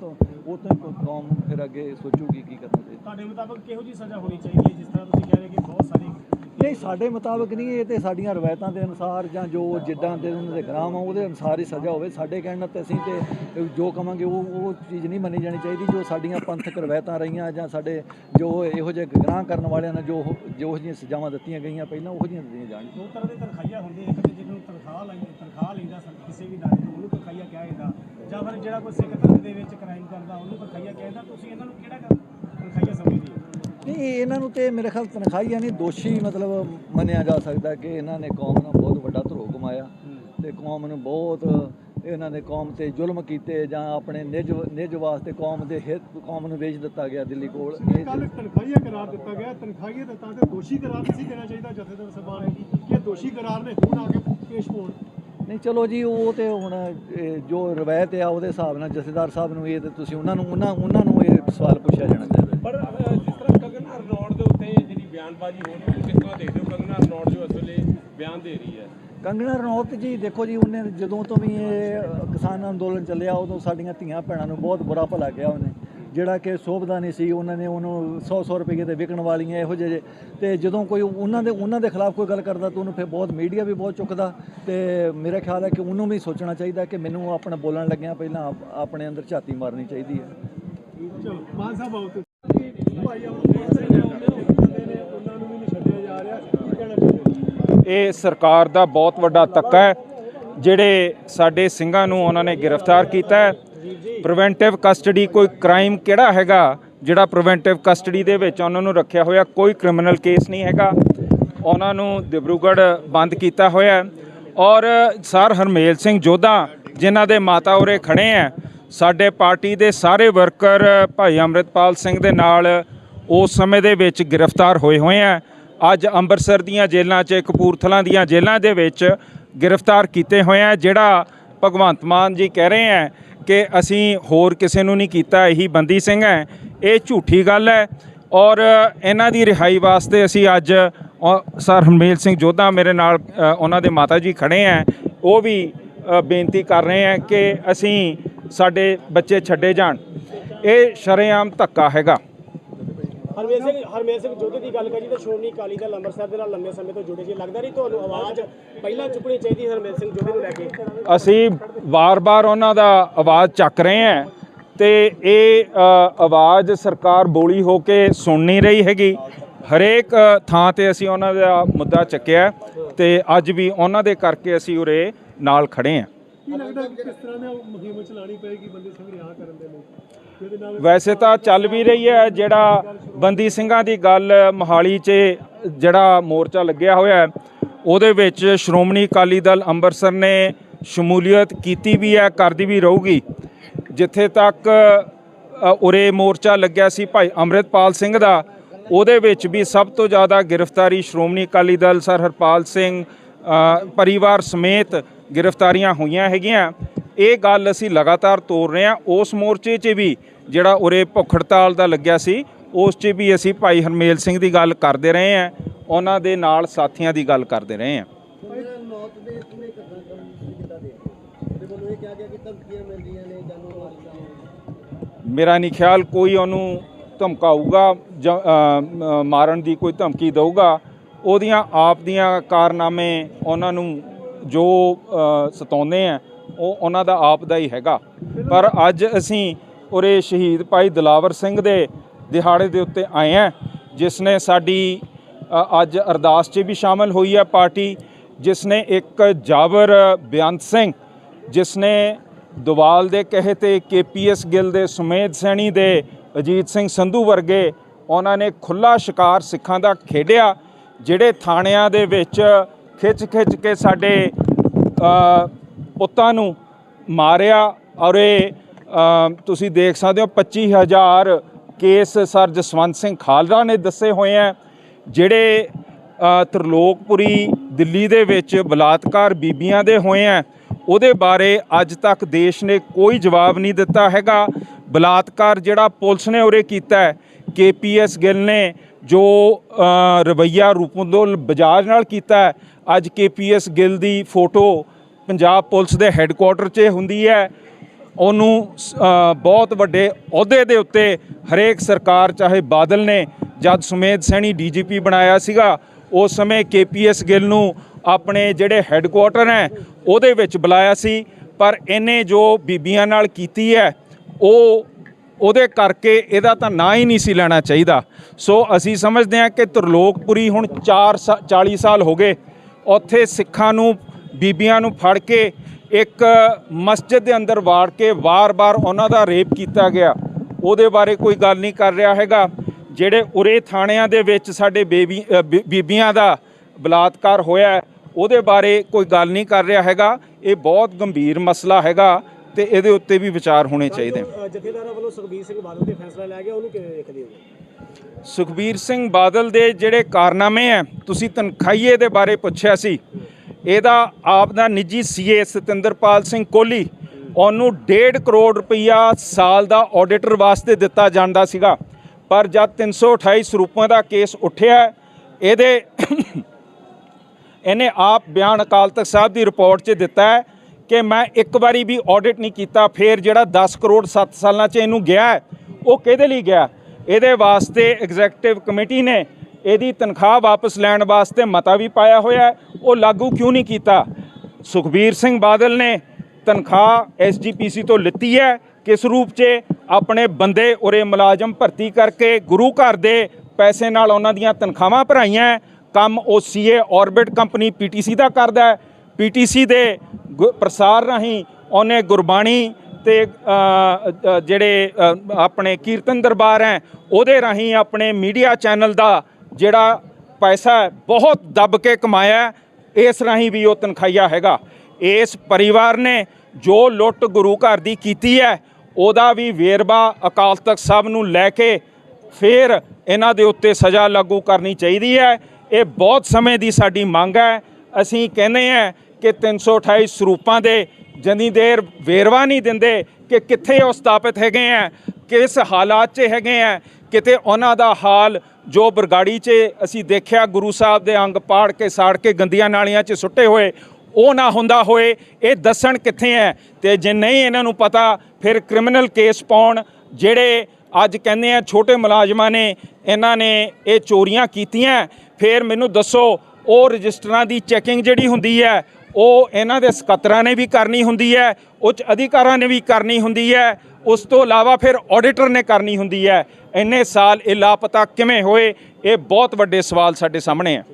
ਤੋਂ? ਉਹ ਤੋਂ ਹੀ ਕੌਮ ਫਿਰ ਅੱਗੇ ਸੋਚੂਗੀ ਕੀ ਕਰਨਾ ਚਾਹੀਦਾ। ਤੁਹਾਡੇ ਮੁਤਾਬਕ ਕਿਹੋ ਜੀ ਸਜ਼ਾ ਹੋਣੀ ਚਾਹੀਦੀ ਹੈ ਜਿਸ ਤਰ੍ਹਾਂ ਤੁਸੀਂ ਕਹਿ ਰਹੇ ਕਿ ਬਹੁਤ ਸਾਰੇ ਨਹੀਂ ਸਾਡੇ ਮੁਤਾਬਕ ਨਹੀਂ ਇਹ ਤੇ ਸਾਡੀਆਂ ਰਵਾਇਤਾਂ ਦੇ ਅਨੁਸਾਰ ਜਾਂ ਜੋ ਜਿੱਦਾਂ ਦੇ ਉਹਨਾਂ ਦੇ ਗ੍ਰਾਮ ਆ ਉਹਦੇ ਅਨੁਸਾਰ ਹੀ ਸਜ਼ਾ ਹੋਵੇ। ਸਾਡੇ ਕਹਿਣ ਨਾਲ ਤੇ ਅਸੀਂ ਤੇ ਜੋ ਕਵਾਂਗੇ ਉਹ ਉਹ ਚੀਜ਼ ਨਹੀਂ ਮੰਨੀ ਜਾਣੀ ਚਾਹੀਦੀ ਜੋ ਸਾਡੀਆਂ ਪੰਥਕ ਰਵਾਇਤਾਂ ਰਹੀਆਂ ਜਾਂ ਸਾਡੇ ਜੋ ਇਹੋ ਜਿਹੇ ਗੁਨਾਹ ਕਰਨ ਵਾਲਿਆਂ ਨੇ ਜੋ ਜੋ ਜਿਹੀਆਂ ਸਜ਼ਾਵਾਂ ਦਿੱਤੀਆਂ ਗਈਆਂ ਪਹਿਲਾਂ ਉਹੋ ਜਿਹੀਆਂ ਦਿੱਤੀਆਂ ਜਾਣ। ਦੋ ਤਰ੍ਹਾਂ ਦੇ ਤਨਖਾਹੀਆਂ ਹੁੰਦੇ ਇੱਕ ਤੇ ਜਿਹਨੂੰ ਤਨਖਾਹ ਲਈ ਤਨਖਾਹ ਲੈਂਦਾ ਕਿਸੇ ਵੀ ਦਾਇਰੇ ਨੂੰ ਉਹਨੂੰ ਤਨਖਾਹੀਆ ਕਿਹਾ ਜਾਂਦਾ। ਜਾਂ ਫਿਰ ਜਿਹੜਾ ਕੋਈ ਸਿੱਖ ਧਰਮ ਦੇ ਵਿੱਚ ਕ੍ਰਾਈਮ ਕਰਦਾ ਉਹਨੂੰ ਤਨਖਾਹੀਆ ਕਿਹਾ ਜਾਂਦਾ ਤੁਸੀਂ ਇਹਨਾਂ ਨੂੰ ਕਿਹੜਾ ਤਨਖਾਹੀਆ ਸਮਝਦੇ ਹੋ? ਨਹੀਂ ਇਹਨਾਂ ਨੂੰ ਤੇ ਮੇਰੇ ਖਿਆਲ ਤਨਖਾਹੀਆਂ ਨਹੀਂ ਦੋਸ਼ੀ ਮਤਲਬ ਮੰਨਿਆ ਜਾ ਸਕਦਾ ਕਿ ਇਹਨਾਂ ਨੇ ਕੌਮ ਨਾਲ ਬਹੁਤ ਵੱਡਾ ਧਰੋ ਕਮਾਇਆ ਤੇ ਕੌਮ ਨੂੰ ਬਹੁਤ ਇਹਨਾਂ ਨੇ ਕੌਮ ਤੇ ਜ਼ੁਲਮ ਕੀਤੇ ਜਾਂ ਆਪਣੇ ਨਿੱਜ ਨਿੱਜ ਵਾਸਤੇ ਕੌਮ ਦੇ ਹਿੱਤ ਕੌਮ ਨੂੰ ਵੇਚ ਦਿੱਤਾ ਗਿਆ ਦਿੱਲੀ ਕੋਲ। ਇਹ ਕੱਲ ਤਨਖਾਹੀਆ ਕਰਾਰ ਦਿੱਤਾ ਗਿਆ ਤਨਖਾਹੀਆ ਦਿੱਤਾ ਤੇ ਦੋਸ਼ੀ ਕਰਾਰ ਨਹੀਂ ਦੇਣਾ ਚਾਹੀਦਾ ਜਥੇਦਾਰ ਸਾਹਿਬਾਨ ਨੂੰ ਕਿ ਦੋਸ਼ੀ ਕਰਾਰ ਨੇ ਹੁਣ ਆ ਕੇ ਪੇਸ਼ ਹੋਣ। ਨਹੀਂ ਚਲੋ ਜੀ ਉਹ ਤੇ ਹੁਣ ਜੋ ਰਵਾਇਤ ਆ ਉਹਦੇ ਹਿਸਾਬ ਨਾਲ ਜਥੇਦਾਰ ਸਾਹਿਬ ਨੂੰ ਇਹ ਤੇ ਤੁਸੀਂ ਉਹਨਾਂ ਨੂੰ ਉਹਨਾਂ ਉਹਨਾਂ ਨੂੰ ਇਹ ਸਵਾਲ ਪੁੱਛਿਆ ਜਾਣਾ ਚਾਹੀਦਾ ਪਰ ਜਿਸ ਤਰ੍ਹਾਂ ਕੰਗਨਾ ਰਣੌੜ ਦੇ ਉੱਤੇ ਜਿਹੜੀ ਬਿਆਨਬਾਜ਼ੀ ਹੋ ਰਹੀ ਹੈ ਕਿਸ ਤਰ੍ਹਾਂ ਦੇਖਦੇ ਹੋ ਕੰਗਨਾ ਰਣੌੜ ਜੋ ਇਸ ਵੇਲੇ ਬਿਆਨ ਦੇ ਰਹੀ ਹੈ? ਕੰਗਣਾ ਰਣੌਤ ਜੀ ਦੇਖੋ ਜੀ ਉਹਨੇ ਜਦੋਂ ਤੋਂ ਵੀ ਇਹ ਕਿਸਾਨ ਅੰਦੋਲਨ ਚੱਲਿਆ ਉਦੋਂ ਸਾਡੀਆਂ ਧੀਆਂ ਭੈਣਾਂ ਨੂੰ ਬਹੁਤ ਬੁਰਾ ਭਲਾ ਗਿਆ ਉਹਨੇ। ਜਿਹੜਾ ਕਿ ਸੋਭਦਾ ਨਹੀਂ ਸੀ ਉਹਨਾਂ ਨੇ ਉਹਨੂੰ 100-100 ਰੁਪਏ ਤੇ ਵਿਕਣ ਵਾਲੀਆਂ ਇਹੋ ਜਿਹੇ ਤੇ ਜਦੋਂ ਕੋਈ ਉਹਨਾਂ ਦੇ ਉਹਨਾਂ ਦੇ ਖਿਲਾਫ ਕੋਈ ਗੱਲ ਕਰਦਾ ਤਾਂ ਉਹਨੂੰ ਫਿਰ ਬਹੁਤ ਮੀਡੀਆ ਵੀ ਬਹੁਤ ਚੁੱਕਦਾ। ਤੇ ਮੇਰਾ ਖਿਆਲ ਹੈ ਕਿ ਉਹਨੂੰ ਵੀ ਸੋਚਣਾ ਚਾਹੀਦਾ ਕਿ ਮੈਨੂੰ ਆਪਣਾ ਬੋਲਣ ਲੱਗਿਆ ਪਹਿਲਾਂ ਆਪ- ਆਪਣੇ ਅੰਦਰ ਝਾਤੀ ਮਾਰਨੀ ਚਾਹੀਦੀ ਹੈ। ਚਲੋ ਮਾਨ ਸਾਹਿਬ ਆਓ ਤੇ। ਭਾਈ ਆਓ ਉਹਨਾਂ ਨੂੰ ਵੀ ਨਹੀਂ ਛੱਡਿਆ ਜਾ ਰਿਹਾ। ਕੀ ਕਹਿਣਾ ਚਾਹੁੰਦੇ ਹੋ? ਇਹ ਸਰਕਾਰ ਦਾ ਬਹੁਤ ਵੱਡਾ ਧੱਕਾ ਹੈ। ਜਿਹੜੇ ਸਾਡੇ ਸਿੰਘਾਂ ਨੂੰ ਉਹਨਾਂ ਨੇ ਗ੍ਰਿਫਤਾਰ ਕੀਤਾ ਹੈ ਪ੍ਰੀਵੈਂਟਿਵ ਕਸਟਡੀ ਕੋਈ ਕ੍ਰਾਈਮ ਕਿਹੜਾ ਹੈਗਾ, ਜਿਹੜਾ ਪ੍ਰੀਵੈਂਟਿਵ ਕਸਟਡੀ ਦੇ ਵਿੱਚ ਉਹਨਾਂ ਨੂੰ ਰੱਖਿਆ ਹੋਇਆ, ਕੋਈ ਕ੍ਰਿਮੀਨਲ ਕੇਸ ਨਹੀਂ ਹੈਗਾ। ਉਹਨਾਂ ਨੂੰ ਦਿਬਰੂਗੜ੍ਹ ਬੰਦ ਕੀਤਾ ਹੋਇਆ ਔਰ ਸਰ ਹਰਮੇਲ ਸਿੰਘ ਜੋਧਾ, ਜਿਨ੍ਹਾਂ ਦੇ ਮਾਤਾ ਉਰੇ ਖੜੇ ਹੈ, ਸਾਡੇ ਪਾਰਟੀ ਦੇ ਸਾਰੇ ਵਰਕਰ, ਭਾਈ ਅੰਮ੍ਰਿਤਪਾਲ ਸਿੰਘ ਦੇ ਨਾਲ ਉਸ ਸਮੇਂ ਦੇ ਵਿੱਚ ਗ੍ਰਿਫਤਾਰ ਹੋਏ ਹੋਏ ਆ ਅੱਜ ਅੰਮ੍ਰਿਤਸਰ ਦੀਆਂ ਜੇਲ੍ਹਾਂ 'ਚ ਕਪੂਰਥਲਾ ਦੀਆਂ ਜੇਲ੍ਹਾਂ ਦੇ ਵਿੱਚ ਗ੍ਰਿਫਤਾਰ ਕੀਤੇ ਹੋਏ ਆ ਜਿਹੜਾ ਭਗਵੰਤ ਮਾਨ ਜੀ ਕਹਿ ਰਹੇ ਆ ਕਿ ਅਸੀਂ ਹੋਰ ਕਿਸੇ ਨੂੰ ਨਹੀਂ ਕੀਤਾ ਇਹੀ ਬੰਦੀ ਸਿੰਘ ਹੈ ਇਹ ਝੂਠੀ ਗੱਲ ਹੈ। ਔਰ ਇਹਨਾਂ ਦੀ ਰਿਹਾਈ ਵਾਸਤੇ ਅਸੀਂ ਅੱਜ ਅ, ਸਰ ਹਰਮੇਲ ਸਿੰਘ ਜੋਧਾ ਮੇਰੇ ਨਾਲ ਉਹਨਾਂ ਦੇ ਮਾਤਾ ਜੀ ਖੜੇ ਆ ਉਹ ਵੀ ਬੇਨਤੀ ਕਰ ਰਹੇ ਆ ਕਿ ਅਸੀਂ ਸਾਡੇ ਬੱਚੇ ਛੱਡੇ ਜਾਣ। ਇਹ ਸ਼ਰੇਆਮ ਧੱਕਾ ਹੈਗਾ। ਹਰਮੇਲ ਸਿੰਘ ਹਰਮੇਲ ਸਿੰਘ ਜੋਧੇ ਦੀ ਗੱਲ ਕਰੀ ਤਾਂ ਸ਼੍ਰੋਮਣੀ ਅਕਾਲੀ ਦਲ ਅੰਮ੍ਰਿਤਸਰ ਦੇ ਨਾਲ ਲੰਮੇ ਸਮੇਂ ਤੋਂ ਜੁੜੇ ਸੀ। ਲੱਗਦਾ ਨਹੀਂ ਤੁਹਾਨੂੰ ਆਵਾਜ਼ ਪਹਿਲਾਂ ਚੁੱਕਣੀ ਚਾਹੀਦੀ ਹਰਮੇਲ ਸਿੰਘ ਜੋਧੇ ਨੂੰ ਲੈ ਕੇ? ਅਸੀਂ ਵਾਰ-ਵਾਰ ਉਹਨਾਂ ਦਾ ਆਵਾਜ਼ ਚੱਕ ਰਹੇ ਹਾਂ ਤੇ ਇਹ ਆਵਾਜ਼ ਸਰਕਾਰ ਬੋਲੀ ਹੋ ਕੇ ਸੁਣ ਨਹੀਂ ਰਹੀ ਹੈਗੀ। ਹਰੇਕ ਥਾਂ ਤੇ ਅਸੀਂ ਉਹਨਾਂ ਦਾ ਮੁੱਦਾ ਚੱਕਿਆ ਤੇ ਅੱਜ ਵੀ ਉਹਨਾਂ ਦੇ ਕਰਕੇ ਅਸੀਂ ਉਰੇ ਨਾਲ ਖੜੇ ਹਾਂ। ਕੀ ਲੱਗਦਾ ਕਿ ਕਿਸ ਤਰ੍ਹਾਂ ਦੀ ਮੁਹਿੰਮ ਚਲਾਣੀ ਪਏਗੀ ਬੰਦੇ ਸਿੰਘ ਰਿਹਾ ਕਰਨ ਦੇ ਲਈ? ਜਿਹਦੇ ਨਾਲ ਵੈਸੇ ਤਾਂ ਚੱਲ ਵੀ ਰਹੀ ਹੈ, ਜਿਹੜਾ ਬੰਦੀ ਸਿੰਘਾਂ ਦੀ ਗੱਲ ਮੋਹਾਲੀ 'ਚ ਜਿਹੜਾ ਮੋਰਚਾ ਲੱਗਿਆ ਹੋਇਆ ਹੈ, ਉਹਦੇ ਵਿੱਚ ਸ਼੍ਰੋਮਣੀ ਅਕਾਲੀ ਦਲ ਅੰਮ੍ਰਿਤਸਰ ਨੇ ਸ਼ਮੂਲੀਅਤ ਕੀਤੀ ਵੀ ਹੈ, ਕਰਦੀ ਵੀ ਰਹੂਗੀ। ਜਿੱਥੇ ਤੱਕ ਉਰੇ ਮੋਰਚਾ ਲੱਗਿਆ ਸੀ ਭਾਈ ਅੰਮ੍ਰਿਤਪਾਲ ਸਿੰਘ ਦਾ, ਉਹਦੇ ਵਿੱਚ ਵੀ ਸਭ ਤੋਂ ਜ਼ਿਆਦਾ ਗ੍ਰਿਫਤਾਰੀ ਸ਼੍ਰੋਮਣੀ ਅਕਾਲੀ ਦਲ ਸਰ ਹਰਪਾਲ ਸਿੰਘ ਪਰਿਵਾਰ ਸਮੇਤ ਗ੍ਰਿਫਤਾਰੀਆਂ ਹੋਈਆਂ ਹੈਗੀਆਂ। ਇਹ ਗੱਲ ਅਸੀਂ ਲਗਾਤਾਰ ਤੋਰ ਰਹੇ ਹਾਂ। ਉਸ ਮੋਰਚੇ 'ਚ ਵੀ ਜਿਹੜਾ ਉਰੇ ਭੁੱਖ ਹੜਤਾਲ ਦਾ ਲੱਗਿਆ ਸੀ ਉਸ 'ਚ ਵੀ ਅਸੀਂ ਭਾਈ ਹਰਮੇਲ ਸਿੰਘ ਦੀ ਗੱਲ ਕਰਦੇ ਰਹੇ ਹਾਂ। ਉਹਨਾਂ ਦੇ ਨਾਲ ਸਾਥੀਆਂ ਦੀ ਗੱਲ ਕਰਦੇ ਰਹੇ ਹਾਂ। ਮੇਰਾ ਨਹੀਂ ਖਿਆਲ ਕੋਈ ਉਹਨੂੰ ਧਮਕਾਊਗਾ ਜਾਂ ਮਾਰਨ ਦੀ ਕੋਈ ਧਮਕੀ ਦਊਗਾ। ਉਹਦੀਆਂ ਆਪ ਦੀਆਂ ਕਾਰਨਾਮੇ ਉਹਨਾਂ ਨੂੰ ਜੋ ਸਤਾਉਂਦੇ ਆ, ਉਹ ਉਹਨਾਂ ਦਾ ਆਪ ਦਾ ਹੀ ਹੈਗਾ। ਪਰ ਅੱਜ ਅਸੀਂ ਉਰੇ ਸ਼ਹੀਦ ਭਾਈ ਦਲਾਵਰ ਸਿੰਘ ਦੇ ਦਿਹਾੜੇ ਦੇ ਉੱਤੇ ਆਏ ਆ, ਜਿਸ ਨੇ ਸਾਡੀ ਅੱਜ ਅਰਦਾਸ 'ਚ ਵੀ ਸ਼ਾਮਲ ਹੋਈ ਹੈ ਪਾਰਟੀ, ਜਿਸ ਨੇ ਇੱਕ ਜਾਬਰ ਬੇਅੰਤ ਸਿੰਘ, ਜਿਸ ਨੇ ਦੁਵਾਲ ਦੇ ਕਹੇ ਤੇ ਕੇਪੀਐਸ ਗਿੱਲ ਦੇ ਸੁਮੇਧ ਸੈਣੀ ਦੇ ਅਜੀਤ ਸਿੰਘ ਸੰਧੂ ਵਰਗੇ ਉਹਨਾਂ ਨੇ ਖੁੱਲਾ ਸ਼ਿਕਾਰ ਸਿੱਖਾਂ ਦਾ ਖੇਡਿਆ, ਜਿਹੜੇ ਥਾਣਿਆਂ ਦੇ ਵਿੱਚ ਖਿੱਚ-ਖਿੱਚ ਕੇ ਸਾਡੇ ਪੁੱਤਾਂ ਨੂੰ ਮਾਰਿਆ ਔਰ ਇਹ ਤੁਸੀਂ ਦੇਖ ਸਕਦੇ ਹੋ 25000 ਕੇਸ ਸਰ ਜਸਵੰਤ ਸਿੰਘ ਖਾਲੜਾ ਨੇ ਦੱਸੇ ਹੋਏ ਆ ਜਿਹੜੇ ਤਰਲੋਕਪੁਰੀ ਦਿੱਲੀ ਦੇ ਵਿੱਚ ਬਲਾਤਕਾਰ ਬੀਬੀਆਂ ਦੇ ਹੋਏ ਆ ਉਹਦੇ ਬਾਰੇ ਅੱਜ ਤੱਕ ਦੇਸ਼ ਨੇ ਕੋਈ ਜਵਾਬ ਨਹੀਂ ਦਿੱਤਾ ਹੈਗਾ। ਬਲਾਤਕਾਰ ਜਿਹੜਾ ਪੁਲਿਸ ਨੇ ਉਰੇ ਕੀਤਾ ਹੈ ਕੇਪੀਐਸ ਗਿੱਲ ਨੇ ਜੋ ਅ, ਰਵੱਈਆ ਰੂਪੰਦੋਲ ਬਜਾਜ ਨਾਲ ਕੀਤਾ ਹੈ। ਅੱਜ ਕੇਪੀਐਸ ਗਿੱਲ ਦੀ ਫੋਟੋ ਪੰਜਾਬ ਪੁਲਿਸ ਦੇ ਹੈੱਡਕੁਆਟਰ 'ਚ ਹੁੰਦੀ ਹੈ। ਉਹਨੂੰ ਬਹੁਤ ਵੱਡੇ ਅਹੁਦੇ ਦੇ ਉੱਤੇ ਹਰੇਕ ਸਰਕਾਰ ਚਾਹੇ ਬਾਦਲ ਨੇ ਜਦ ਸੁਮੇਧ ਸੈਣੀ ਡੀਜੀਪੀ ਬਣਾਇਆ ਸੀਗਾ ਉਸ ਸਮੇਂ ਕੇਪੀਐਸ ਗਿੱਲ ਨੂੰ ਆਪਣੇ ਜਿਹੜੇ ਹੈੱਡਕੁਆਟਰ ਹੈ ਉਹਦੇ ਵਿੱਚ ਬੁਲਾਇਆ ਸੀ। ਪਰ ਇਹਨੇ ਜੋ ਬੀਬੀਆਂ ਨਾਲ ਕੀਤੀ ਹੈ ਉਹ ਉਹਦੇ ਕਰਕੇ ਇਹਦਾ ਤਾਂ ਨਾਂ ਹੀ ਨਹੀਂ ਸੀ ਲੈਣਾ ਚਾਹੀਦਾ। ਸੋ ਅਸੀਂ ਸਮਝਦੇ ਹਾਂ ਕਿ ਤਰਲੋਕਪੁਰੀ ਹੁਣ 4 40 ਸਾਲ ਹੋ ਗਏ। ਉੱਥੇ ਸਿੱਖਾਂ ਨੂੰ, ਬੀਬੀਆਂ ਨੂੰ ਫੜ ਕੇ ਇੱਕ ਮਸਜਿਦ ਦੇ ਅੰਦਰ ਵਾੜ ਕੇ ਵਾਰ-ਵਾਰ ਉਹਨਾਂ ਦਾ ਰੇਪ ਕੀਤਾ ਗਿਆ। ਉਹਦੇ ਬਾਰੇ ਕੋਈ ਗੱਲ ਨਹੀਂ ਕਰ ਰਿਹਾ ਹੈਗਾ। ਜਿਹੜੇ ਉਰੇ ਥਾਣਿਆਂ ਦੇ ਵਿੱਚ ਸਾਡੇ ਬੇਬੀ ਬੀ- ਬੀਬੀਆਂ ਦਾ ਬਲਾਤਕਾਰ ਹੋਇਆ ਉਹਦੇ ਬਾਰੇ ਕੋਈ ਗੱਲ ਨਹੀਂ ਕਰ ਰਿਹਾ ਹੈਗਾ। ਇਹ ਬਹੁਤ ਗੰਭੀਰ ਮਸਲਾ ਹੈਗਾ। ਤੇ ਇਹਦੇ ਉੱਤੇ ਵੀ ਵਿਚਾਰ ਹੋਣੇ ਚਾਹੀਦੇ ਅ, ਜਥੇਦਾਰਾਂ ਵੱਲੋਂ ਸੁਖਬੀਰ ਸਿੰਘ ਬਾਦਲ ਦੇ ਫੈਸਲਾ ਲਿਆ ਗਿਆ ਉਹਨੂੰ ਕਿਵੇਂ ਵੇਖਦੇ ਹੋ? ਸੁਖਬੀਰ ਸਿੰਘ ਬਾਦਲ ਦੇ ਜਿਹੜੇ ਕਾਰਨਾਮੇ ਹੈ ਤੁਸੀਂ ਤਨਖਾਹੀਏ ਦੇ ਬਾਰੇ ਪੁੱਛਿਆ ਸੀ। ਇਹਦਾ ਆਪ ਦਾ ਨਿੱਜੀ ਸੀਏ ਸਤਿੰਦਰਪਾਲ ਸਿੰਘ ਕੋਹਲੀ ਉਹਨੂੰ 1.5 ਕਰੋੜ ਰੁਪਈਆ ਸਾਲ ਦਾ ਆਡੀਟਰ ਵਾਸਤੇ ਦਿੱਤਾ ਜਾਂਦਾ ਸੀਗਾ। ਪਰ ਜਦ 328 ਸਰੂਪਾਂ ਦਾ ਕੇਸ ਉੱਠਿਆ ਇਹਦੇ ਇਹਨੇ ਆਪ ਬਿਆਨ ਅਕਾਲ ਤਖਤ ਸਾਹਿਬ ਦੀ ਰਿਪੋਰਟ 'ਚ ਦਿੱਤਾ ਹੈ ਕਿ ਮੈਂ ਇੱਕ ਵਾਰੀ ਵੀ ਆਡਿਟ ਨਹੀਂ ਕੀਤਾ, ਫਿਰ ਜਿਹੜਾ 10 ਕਰੋੜ 7 ਸਾਲਾਂ 'ਚ ਇਹਨੂੰ ਗਿਆ ਉਹ ਕਿਹਦੇ ਲਈ ਗਿਆ? ਇਹਦੇ ਵਾਸਤੇ ਐਗਜ਼ੈਕਟਿਵ ਕਮੇਟੀ ਨੇ ਇਹਦੀ ਤਨਖਾਹ ਵਾਪਸ ਲੈਣ ਵਾਸਤੇ ਮਤਾ ਵੀ ਪਾਇਆ ਹੋਇਆ ਉਹ ਲਾਗੂ ਕਿਉਂ ਨਹੀਂ ਕੀਤਾ? ਸੁਖਬੀਰ ਸਿੰਘ ਬਾਦਲ ਨੇ ਤਨਖਾਹ ਐਸਜੀਪੀਸੀ ਤੋਂ ਲਿੱਤੀ ਹੈ, ਕਿਸ ਰੂਪ 'ਚ? ਆਪਣੇ ਬੰਦੇ ਉਰੇ ਮੁਲਾਜ਼ਮ ਭਰਤੀ ਕਰਕੇ ਗੁਰੂ ਘਰ ਦੇ ਪੈਸੇ ਨਾਲ ਉਹਨਾਂ ਦੀਆਂ ਤਨਖਾਹਾਂ ਭਰਾਈਆਂ ਕੰਮ ਉਹ ਸੀਏ ਆਰਬਿਟ ਕੰਪਨੀ ਪੀਟੀਸੀ ਦਾ ਕਰਦਾ ਹੈ ਪੀਟੀਸੀ ਦੇ ਗੁ- ਪ੍ਰਸਾਰ ਰਾਹੀਂ ਉਹਨੇ ਗੁਰਬਾਣੀ ਤੇ ਜਿਹੜੇ ਆਪਣੇ ਕੀਰਤਨ ਦਰਬਾਰ ਹੈ, ਉਹਦੇ ਰਾਹੀਂ ਆਪਣੇ ਮੀਡੀਆ ਚੈਨਲ ਦਾ ਜਿਹੜਾ ਪੈਸਾ ਬਹੁਤ ਦੱਬ ਕੇ ਕਮਾਇਆ ਇਸ ਰਾਹੀਂ ਵੀ ਉਹ ਤਨਖਾਹੀਆ ਹੈਗਾ। ਇਸ ਪਰਿਵਾਰ ਨੇ ਜੋ ਲੁੱਟ ਗੁਰੂ ਘਰ ਦੀ ਕੀਤੀ ਹੈ, ਉਹਦਾ ਵੀ ਵੇਰਵਾ ਅਕਾਲ ਤਖਤ ਸਾਹਿਬ ਨੂੰ ਲੈ ਕੇ ਫਿਰ ਇਹਨਾਂ ਦੇ ਉੱਤੇ ਸਜ਼ਾ ਲਾਗੂ ਕਰਨੀ ਚਾਹੀਦੀ ਹੈ। ਇਹ ਬਹੁਤ ਸਮੇਂ ਦੀ ਸਾਡੀ ਮੰਗ ਹੈ। ਅਸੀਂ ਕਹਿੰਦੇ ਹਾਂ ਕਿ 328 ਸਰੂਪਾਂ ਦੇ ਜਨੀ ਦੇਰ ਵੇਰਵਾ ਨਹੀਂ ਦਿੰਦੇ ਕਿ ਕਿੱਥੇ ਉਹ ਸਥਾਪਿਤ ਹੈਗੇ ਆ ਕਿਸ ਹਾਲਾਤ 'ਚ ਹੈਗੇ ਆ ਕਿਤੇ ਉਹਨਾਂ ਦਾ ਹਾਲ ਜੋ ਬਰਗਾੜੀ 'ਚ ਅਸੀਂ ਦੇਖਿਆ ਗੁਰੂ ਸਾਹਿਬ ਦੇ ਅੰਗ ਪਾੜ ਕੇ ਸਾੜ ਕੇ ਗੰਦੀਆਂ ਨਾਲੀਆਂ 'ਚ ਸੁੱਟੇ ਹੋਏ, ਉਹ ਨਾ ਹੁੰਦਾ ਹੋਏ, ਇਹ ਦੱਸਣ ਕਿੱਥੇ ਹੈ ਤੇ ਜੇ ਨਹੀਂ ਇਹਨਾਂ ਨੂੰ ਪਤਾ, ਫਿਰ ਕ੍ਰਿਮੀਨਲ ਕੇਸ ਪਾਉਣ, ਜਿਹੜੇ ਅੱਜ ਕਹਿੰਦੇ ਆ ਛੋਟੇ ਮੁਲਾਜ਼ਮਾਂ ਨੇ, ਇਹਨਾਂ ਨੇ ਇਹ ਚੋਰੀਆਂ ਕੀਤੀਆਂ, ਫਿਰ ਮੈਨੂੰ ਦੱਸੋ, ਉਹ ਰਜਿਸਟਰਾਂ ਦੀ ਚੈਕਿੰਗ ਜਿਹੜੀ ਹੁੰਦੀ ਹੈ ਉਹ ਇਹਨਾਂ ਦੇ ਸਕੱਤਰਾਂ ਨੇ ਵੀ ਕਰਨੀ ਹੁੰਦੀ ਹੈ, ਉੱਚ ਅਧਿਕਾਰਾਂ ਨੇ ਵੀ ਕਰਨੀ ਹੁੰਦੀ ਹੈ, ਉਸ ਤੋਂ ਇਲਾਵਾ ਫਿਰ ਆਡੀਟਰ ਨੇ ਕਰਨੀ ਹੁੰਦੀ ਹੈ। ਇੰਨੇ ਸਾਲ ਇਹ ਲਾਪਤਾ ਕਿਵੇਂ ਹੋਏ, ਇਹ ਬਹੁਤ ਵੱਡੇ ਸਵਾਲ ਸਾਡੇ ਸਾਹਮਣੇ ਹੈ